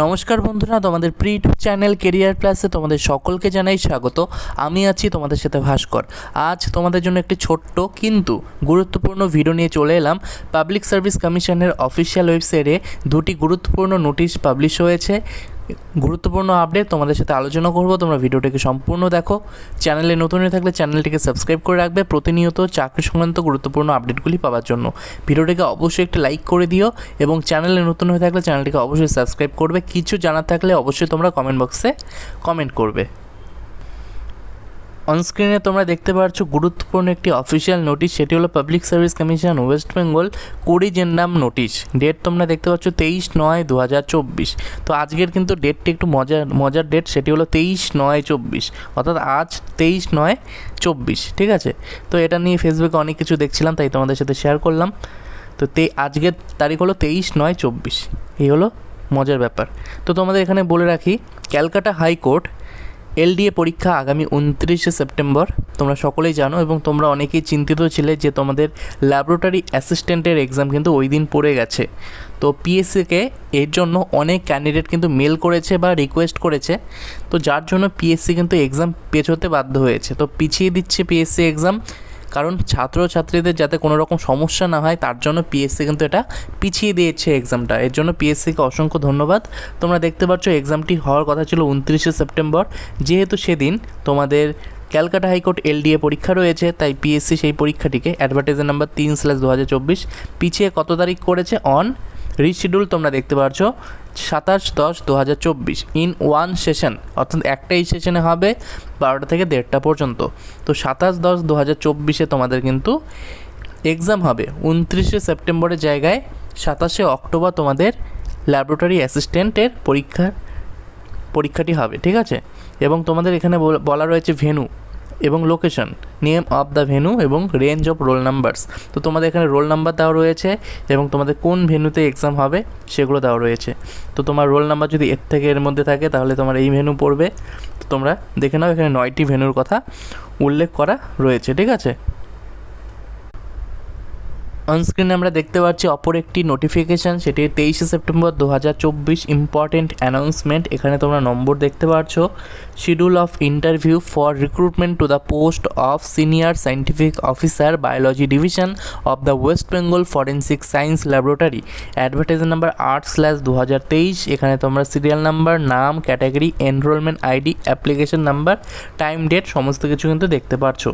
নমস্কার বন্ধুরা, তোমাদের প্রি ইউটিউব চ্যানেল কেরিয়ার প্লাসে তোমাদের সকলকে জানাই স্বাগত। আমি আছি তোমাদের সাথে ভাস্কর। আজ তোমাদের জন্য একটি ছোট্ট কিন্তু গুরুত্বপূর্ণ ভিডিও নিয়ে চলে এলাম। পাবলিক সার্ভিস কমিশনের অফিসিয়াল ওয়েবসাইটে দুটি গুরুত্বপূর্ণ নোটিশ পাবলিশ হয়েছে। গুরুত্বপূর্ণ আপডেট তোমাদের সাথে আলোচনা করব। তোমরা ভিডিওটাকে সম্পূর্ণ দেখো। চ্যানেলে নতুন হয়ে থাকলে চ্যানেলটিকে সাবস্ক্রাইব করে রাখবে। প্রতিনিয়ত চাকরি সংক্রান্ত গুরুত্বপূর্ণ আপডেটগুলি পাওয়ার জন্য। ভিডিওটিকে অবশ্যই একটি লাইক করে দিও এবং চ্যানেলে নতুন হয়ে থাকলে চ্যানেলটিকে অবশ্যই সাবস্ক্রাইব করবে। কিছু জানার থাকলে অবশ্যই তোমরা কমেন্ট বক্সে কমেন্ট করবে। অনস্ক্রিনে তোমরা দেখতে পাচ্ছ গুরুত্বপূর্ণ একটি অফিসিয়াল নোটিশ সেটি হলো public service commission West Bengal কুড়ি জেন্ডাম নোটিশ ডেট তোমরা দেখতে পাচ্ছ তেইশ নয় দু হাজার চব্বিশ। তো আজকের কিন্তু ডেটটি একটু মজার মজার ডেট সেটি হলো তেইশ নয় চব্বিশ। অর্থাৎ আজ তেইশ নয় চব্বিশ, ঠিক আছে? তো এটা নিয়ে ফেসবুকে অনেক কিছু দেখছিলাম, তাই তোমাদের সাথে শেয়ার করলাম। তো তে, আজকের তারিখ হলো তেইশ নয় চব্বিশ। এই হলো মজার ব্যাপার। তো তোমাদের এখানে বলে রাখি ক্যালকাটা হাইকোর্ট এলডিএ পরীক্ষা আগামী উনত্রিশে সেপ্টেম্বর। তোমরা সকলেই জানো এবং তোমরা অনেকেই চিন্তিত ছিলে যে তোমাদের ল্যাবরেটরি অ্যাসিস্ট্যান্টের এক্সাম কিন্তু ওই দিন পড়ে গেছে। তো পিএসসিকে এর জন্য অনেক ক্যান্ডিডেট কিন্তু মেল করেছে বা রিকোয়েস্ট করেছে। তো যার জন্য পিএসসি কিন্তু এক্সাম পেছোতে বাধ্য হয়েছে। তো পিছিয়ে দিচ্ছে পিএসসি এক্সাম। কারণ ছাত্রছাত্রীদের যাতে কোনো রকম সমস্যা না হয়, তার জন্য পিএসসি কিন্তু এটা পিছিয়ে দিয়েছে এক্সামটা এর জন্য পিএসসিকে অসংখ্য ধন্যবাদ। তোমরা দেখতে পাচ্ছ এক্সামটি হওয়ার কথা ছিল উনত্রিশে সেপ্টেম্বর। যেহেতু সেদিন তোমাদের ক্যালকাটা হাইকোর্ট এলডিএ পরীক্ষা রয়েছে, তাই পিএসসি সেই পরীক্ষাটিকে অ্যাডভার্টাইজের নাম্বার তিন স্ল্যাশ দু হাজার চব্বিশ পিছিয়ে কত তারিখ করেছে? অন রিশিডিউল তোমরা দেখতে পাচ্ছ সাতাশ দশ দু হাজার চব্বিশ ইন ওয়ান সেশন অর্থাৎ একটাই সেশনে হবে বারোটা থেকে দেড়টা পর্যন্ত। তো সাতাশ দশ দু হাজার চব্বিশে তোমাদের কিন্তু এক্সাম হবে। উনত্রিশে সেপ্টেম্বরের জায়গায়, সাতাশে অক্টোবর তোমাদের ল্যাবরেটরি অ্যাসিস্ট্যান্টের পরীক্ষা পরীক্ষাটি হবে, ঠিক আছে? এবং তোমাদের এখানে বলা রয়েছে ভেনু এবং location name of the venue এবং রেঞ্জ অফ রোল নাম্বারস তো তোমাদের এখানে রোল নাম্বার দেওয়া রয়েছে এবং তোমাদের কোন ভেনুতে এক্সাম হবে সেগুলো দেওয়া রয়েছে। তো তোমার রোল নাম্বার যদি এর থেকে এর মধ্যে থাকে তাহলে তোমার এই ভেনু পড়বে। তো তোমরা দেখে নাও এখানে নয়টি ভেনুর কথা উল্লেখ করা রয়েছে, ঠিক আছে? অনস্ক্রিনে আমরা দেখতে পাচ্ছি অপর একটি নোটিফিকেশান সেটি তেইশে সেপ্টেম্বর দু হাজার চব্বিশ ইম্পর্টেন্ট অ্যানাউন্সমেন্ট এখানে তোমরা নম্বর দেখতে পাচ্ছ। Schedule of interview for recruitment to the post of senior scientific officer biology division of the West Bengal forensic science laboratory advertise number আট স্ল্যাশ দু হাজার তেইশ। এখানে তোমরা সিরিয়াল নাম্বার নাম category enrolment ID application number time date সমস্ত কিছু কিন্তু দেখতে পাচ্ছ।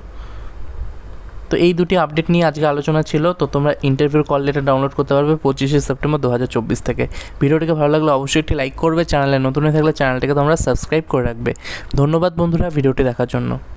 তো এই দুটি আপডেট নিয়ে আজকে আলোচনা ছিল, তো তোমরা ইন্টারভিউ কল লেটার ডাউনলোড করতে পারবে পঁচিশে সেপ্টেম্বর দু হাজার চব্বিশ থেকে। ভিডিওটিকে ভালো লাগলে অবশ্যই একটি লাইক করবে, চ্যানেলে নতুন হয়ে থাকলে চ্যানেলটিকে তোমরা সাবস্ক্রাইব করে রাখবে। ধন্যবাদ বন্ধুরা, ভিডিওটি দেখার জন্য।